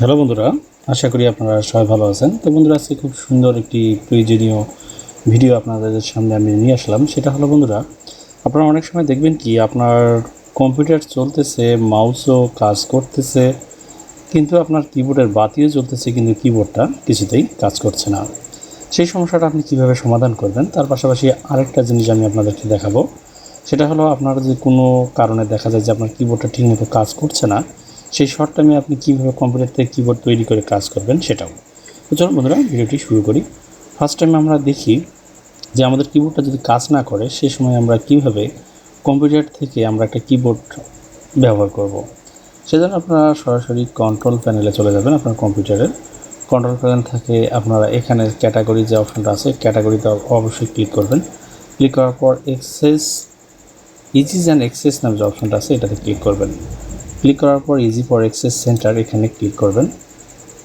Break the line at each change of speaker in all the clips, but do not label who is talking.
Hello বন্ধুরা, আশা করি আপনারা সবাই ভালো আছেন। তো বন্ধুরা, আজকে খুব সুন্দর একটি প্রয়োজনীয় ভিডিও আপনাদের সামনে আমি নিয়ে আসলাম। সেটা হলো বন্ধুরা, আপনারা অনেক সময় দেখবেন কি, আপনার কম্পিউটার চলতেছে, মাউসও কাজ করতেছে, কিন্তু আপনার কিবোর্ডের বাতিও চলতেছে, কিন্তু কিবোর্ডটা কিছুতেই কাজ করছে না। সেই সমস্যাটা আপনি কীভাবে সমাধান করবেন, তার পাশাপাশি আরেকটা জিনিস আমি আপনাদেরকে দেখাবো। সেটা হলো আপনার যে কোনো কারণে দেখা যায় যে আপনার কিবোর্ডটা ঠিকমতো কাজ করছে না সেই শর্ট টাইমে আপনি কীভাবে কম্পিউটার থেকে কিবোর্ড তৈরি করে কাজ করবেন সেটাও। তো চলুন বন্ধুরা, ভিডিওটি শুরু করি। ফার্স্ট টাইমে আমরা দেখি যে আমাদের কিবোর্ডটা যদি কাজ না করে সেই সময় আমরা কীভাবে কম্পিউটার থেকে আমরা একটা কিবোর্ড ব্যবহার করব। সেজন্য আপনারা সরাসরি কন্ট্রোল প্যানেলে চলে যাবেন আপনার কম্পিউটারের কন্ট্রোল প্যানেল থেকে আপনারা এখানে ক্যাটাগরি যে অপশনটা আছে ক্যাটাগরিতে অবশ্যই ক্লিক করবেন। ক্লিক করার পর এক্সেস ইজিজ অ্যান্ড এক্সেস নামে যে অপশনটা আছে, এটাতে ক্লিক করবেন। ক্লিক করার পর ইজি ফর এক্সেস সেন্টার এখানে ক্লিক করবেন।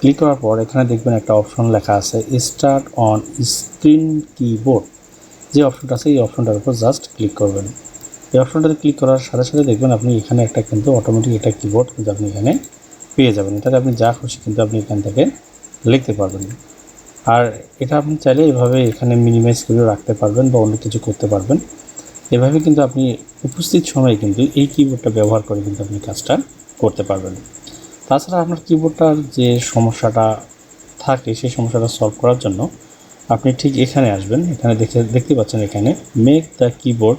ক্লিক করার পর এখানে দেখবেন একটা অপশন লেখা আছে স্টার্ট অন স্ক্রিন কিবোর্ড যে অপশনটা আছে, এই অপশনটার উপর জাস্ট ক্লিক করবেন। এই অপশনটাতে ক্লিক করার সাথে সাথে দেখবেন আপনি এখানে একটা কিন্তু অটোমেটিক একটা কিবোর্ড কিন্তু আপনি এখানে পেয়ে যাবেন। এটাতে আপনি যা খুশি কিন্তু আপনি এখান থেকে লিখতে পারবেন। আর এটা আপনি চাইলে এভাবে এখানে মিনিমাইজ করে রাখতে পারবেন বা অন্য কিছু করতে পারবেন। এভাবে কিন্তু আপনি উপস্থিত সময়ে কিন্তু এই কিবোর্ডটা ব্যবহার করে কিন্তু আপনি কাজটা করতে পারবেন। তাছাড়া আপনার কিবোর্ডটার যে সমস্যাটা থাকে, সেই সমস্যাটা সলভ করার জন্য আপনি ঠিক এখানে আসবেন। এখানে দেখে, দেখতে পাচ্ছেন এখানে make the keyboard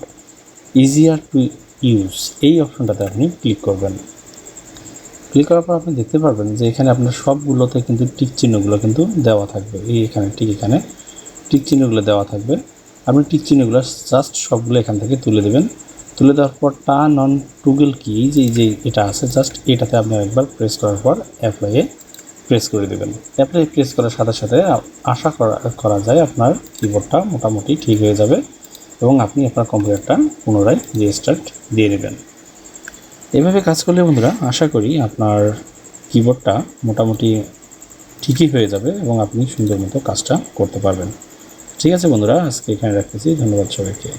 easier to use এই অপশনটাতে আপনি ক্লিক করবেন। ক্লিক করার পর আপনি দেখতে পারবেন যে এখানে আপনার সবগুলোতে কিন্তু টিক চিহ্নগুলো কিন্তু দেওয়া থাকবে। এই এখানে, ঠিক এখানে টিক চিহ্নগুলো দেওয়া থাকবে। আপনি টিক চিহ্নগুলো জাস্ট সবগুলো এখান থেকে তুলে দেবেন। তুলে দেওয়ার পর টার্ন অন টুগল কি যে যে এটা আছে জাস্ট এটাতে আপনি একবার প্রেস করার পর অ্যাপ্লাইয়ে প্রেস করে দেবেন। অ্যাপ্লাই প্রেস করার সাথে সাথে আশা করা করা যায় আপনার কিবোর্ডটা মোটামুটি ঠিক হয়ে যাবে এবং আপনি আপনার কম্পিউটারটা পুনরায় রিস্টার্ট দিয়ে দেবেন। এভাবে কাজ করলে বন্ধুরা, আশা করি আপনার কিবোর্ডটা মোটামুটি ঠিকই হয়ে যাবে এবং আপনি সুন্দর মতো কাজটা করতে পারবেন। ঠিক আছে বন্ধুরা আজকে এখানে রাখতেছি ধন্যবাদ সবাইকে।